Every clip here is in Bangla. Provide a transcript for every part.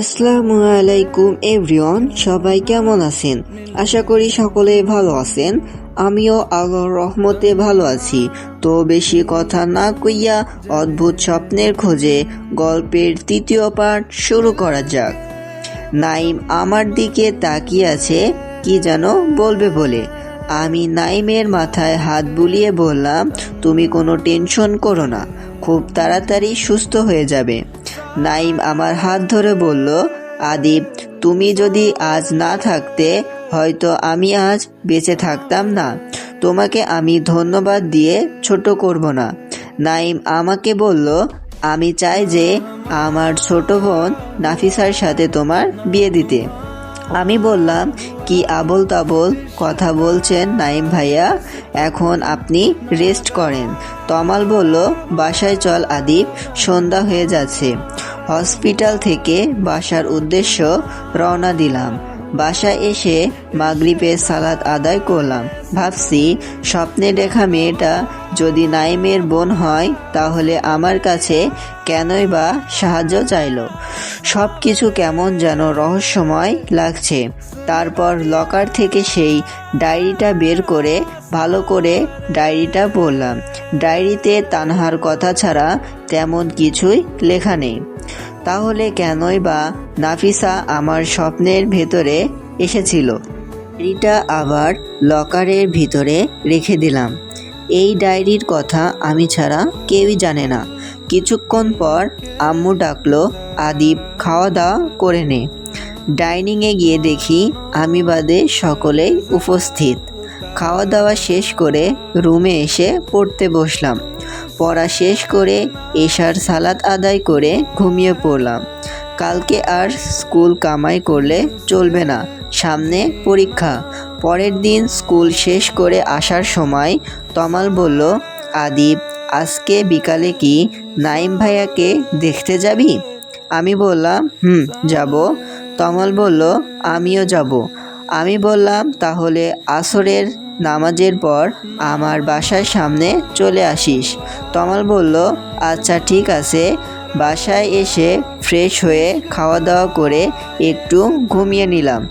আসসালামু আলাইকুম, এভরিওয়ান, সবাই কেমন আছেন? আশা করি সকলে ভালো আছেন। আমিও আল্লাহর রহমতে ভালো আছি। তো বেশি কথা না কইয়া অদ্ভুত স্বপ্নের খোঁজে গল্পের তৃতীয় পার্ট শুরু করা যাক। নাইম আমার দিকে তাকিয়ে আছে, কি যেন বলবে বলে। আমি নাইমের মাথায় হাত বুলিয়ে বললাম, তুমি কোনো টেনশন করো না, খুব তাড়াতাড়ি সুস্থ হয়ে যাবে। নাইম আমার হাত ধরে বলল, আদিব, তুমি যদি আজ না থাকতে, হয়তো আমি আজ বেঁচে থাকতাম না। তোমাকে আমি ধন্যবাদ দিয়ে ছোট করব না। নাইম আমাকে বলল, আমি চাই যে আমার ছোট বোন নাফিসার সাথে তোমার বিয়ে দিতে। আমি বললাম, কি আবল তাবল কথা বলছেন নাইম ভাইয়া? এখন আপনি রেস্ট করেন। তমাল বলল, বাসায় চল আদিব, সন্ধ্যা হয়ে যাচ্ছে। হসপিটাল থেকে বাসার উদ্দেশ্য রওনা দিলাম। বাসায় এসে মাগরিবের সালাদ আদায় করলাম। ভাবছি, স্বপ্নে দেখা মেয়েটা যদি নাইমের বোন হয়, তাহলে আমার কাছে কেনই বা সাহায্য চাইল? সব কিছু কেমন যেন রহস্যময় লাগছে। তারপর লকার থেকে সেই ডায়েরিটা বের করে ভালো করে ডায়েরিটা পড়লাম। ডায়েরিতে তানহার কথা ছাড়া তেমন কিছুই লেখা নেই। তাহলে কেনই বা নাফিসা আমার স্বপ্নের ভেতরে এসেছিল? ডায়েরিটা আবার লকারের ভিতরে রেখে দিলাম। এই ডায়েরির কথা আমি ছাড়া কেউই জানে না। কিছুক্ষণ পর আম্মু ডাকলো, আদিব খাওয়া দাওয়া করে নে। ডাইনিংয়ে গিয়ে দেখি আমি বাদে সকলেই উপস্থিত। খাওয়া দাওয়া শেষ করে রুমে এসে পড়তে বসলাম। পড়া শেষ করে এশার সালাদ আদায় করে ঘুমিয়ে পড়লাম। কালকে আর স্কুল কামাই করলে চলবে না। সামনে পরীক্ষা। পরের দিন স্কুল শেষ করে আসার সময় তমাল বলল, আদিব, আজকে বিকালে কি নাইম ভাইয়াকে দেখতে যাবি? আমি বললাম, হুম, যাব। তমাল বলল, আমিও যাব। আমি বললাম, তাহলে আসরের নামাজের পর আমার বাসার সামনে চলে আসিস। তমাল বলল আচ্ছা ঠিক আছে। বাসায় এসে ফ্রেশ হয়ে খাওয়া দাওয়া করে একটু ঘুমিয়ে নিলাম।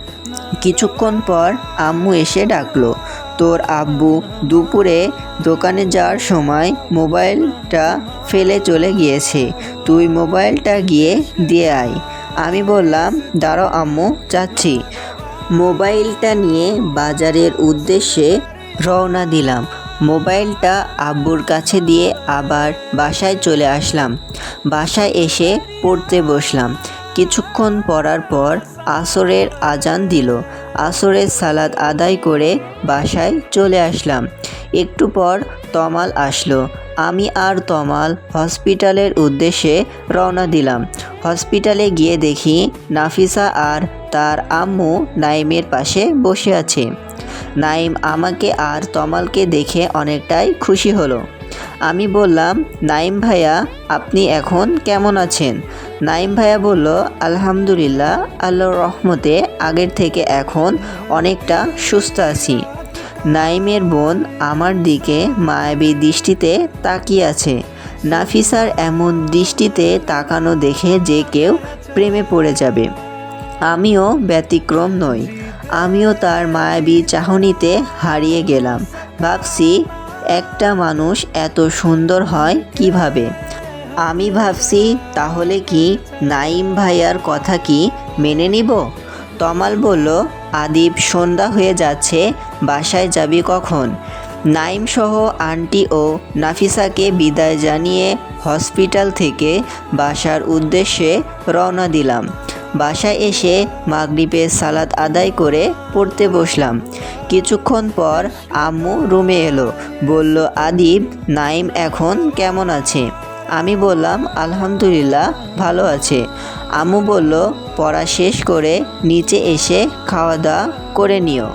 কিছুক্ষণ পর আম্মু এসে ডাকলো, তোর আব্বু দুপুরে দোকানে যাওয়ার সময় মোবাইলটা ফেলে চলে গিয়েছে, তুই মোবাইলটা গিয়ে দিয়ে আয়। আমি বললাম দাঁড়ো আম্মু, যাচ্ছি। মোবাইলটা নিয়ে বাজারের উদ্দেশ্যে রওনা দিলাম। মোবাইলটা আব্বুর কাছে দিয়ে আবার বাসায় চলে আসলাম। বাসায় এসে পড়তে বসলাম। কিছুক্ষণ পড়ার পর আসরের আজান দিল। আসরের সালাদ আদায় করে বাসায় চলে আসলাম। একটু পর তমাল আসলো। আমি আর তমাল হসপিটালের উদ্দেশ্যে রওনা দিলাম। হসপিটালে গিয়ে দেখি নাফিসা আর তার আম্মু নাইমের পাশে বসে আছে। নাইম আমাকে আর তমালকে দেখে অনেকটাই খুশি হলো। আমি বললাম, নাইম ভাইয়া, আপনি এখন কেমন আছেন? নাইম ভাইয়া বলল, আলহামদুলিল্লাহ, আল্লাহর রহমতে আগের থেকে এখন অনেকটা সুস্থ আছি। নাইমের বোন আমার দিকে মায়াবী দৃষ্টিতে তাকিয়ে আছে। নাফিসার এমন দৃষ্টিতে তাকানো দেখে যে কেউ প্রেমে পড়ে যাবে। আমিও ব্যতিক্রম নই। আমিও তার মায়াবী চাহনিতে হারিয়ে গেলাম। ভাবছি, একটা মানুষ এত সুন্দর হয় কীভাবে? আমি ভাবছি, তাহলে কি নাইম ভাইয়ার কথা কি মেনে নিব? তমাল বলল, আদিব, সন্ধ্যা হয়ে যাচ্ছে, বাসায় যাবি কখন? নাইম সহ আন্টি ও নাফিসাকে বিদায় জানিয়ে হসপিটাল থেকে বাসার উদ্দেশ্যে রওনা দিলাম। বাসায় এসে মাগরিবের সালাদ আদায় করে পড়তে বসলাম। কিছুক্ষণ পর আম্মু রুমে এলো, বলল, আদিব, নাইম এখন কেমন আছে? আমি বললাম, আলহামদুলিল্লাহ, ভালো আছে। আম্মু বলল, পড়া শেষ করে নিচে এসে খাওয়া দাওয়া করে নিও।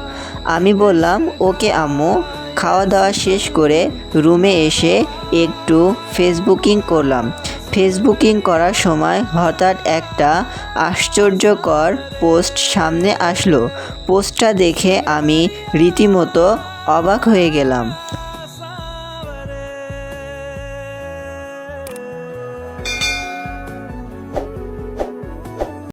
আমি বললাম, ওকে আম্মু খাওয়া দাওয়া শেষ করে রুমে এসে একটু ফেসবুকিং করলাম। ফেসবুকিং করার সময় হঠাৎ একটা আশ্চর্যকর পোস্ট সামনে আসলো। পোস্টটা দেখে আমি রীতিমতো অবাক হয়ে গেলাম।